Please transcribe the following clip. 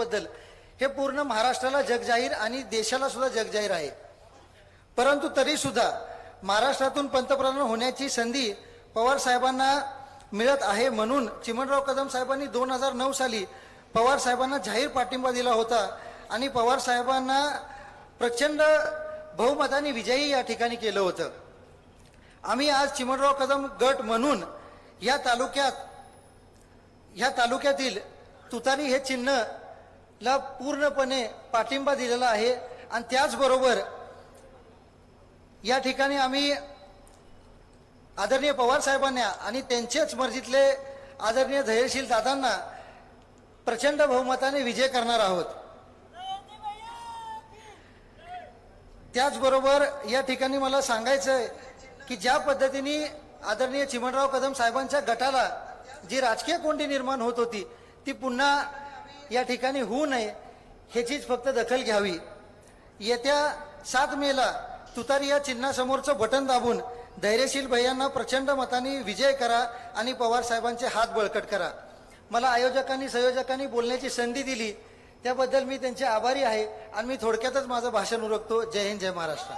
चिन्हाबद्दल हे पूर्ण महाराष्ट्राला जगजाहीर आणि देशाला सुद्धा जगजाहीर आहे. परंतु तरी सुद्धा महाराष्ट्रातून पंतप्रधान होण्याची संधी पवार साहेबांना मिळत आहे म्हणून चिमणराव कदम साहेबांनी दोन हजार नऊ साली पवार साहेबांना जाहीर पाठिंबा दिला होता आणि पवार साहेबांना प्रचंड बहुमताने विजयी या ठिकाणी केलं होतं. आम्ही आज चिमणराव कदम गट म्हणून या तालुक्यात या तालुक्यातील तुतारी हे चिन्ह ला पूर्णपणे पाठिंबा दिलेला आहे. आणि त्याचबरोबर या ठिकाणी आम्ही आदरणीय पवार साहेबांना आणि त्यांच्याच मर्जीतले आदरणीय धैर्यशील दादांना प्रचंड बहुमताने विजय करणार आहोत. त्याचबरोबर या ठिकाणी मला सांगायचं आहे की ज्या पद्धतीने आदरणीय चिमणराव कदम साहेबांच्या गटाला जी राजकीय कोंडी निर्माण होत होती ती पुन्हा या ठिकाणी होऊ नये ह्याचीच फक्त दखल घ्यावी. येत्या सात मेला तुतारी या चिन्हासमोरचं बटन दाबून धैर्यशील भैयांना प्रचंड मताने विजय करा आणि पवार साहेबांचे हात बळकट करा. मला आयोजकांनी संयोजकांनी बोलण्याची संधी दिली. त्याबद्दल मी त्यांचे आभारी आहे आणि मी थोडक्यातच माझं भाषण उरकतो. जय हिंद जय महाराष्ट्र.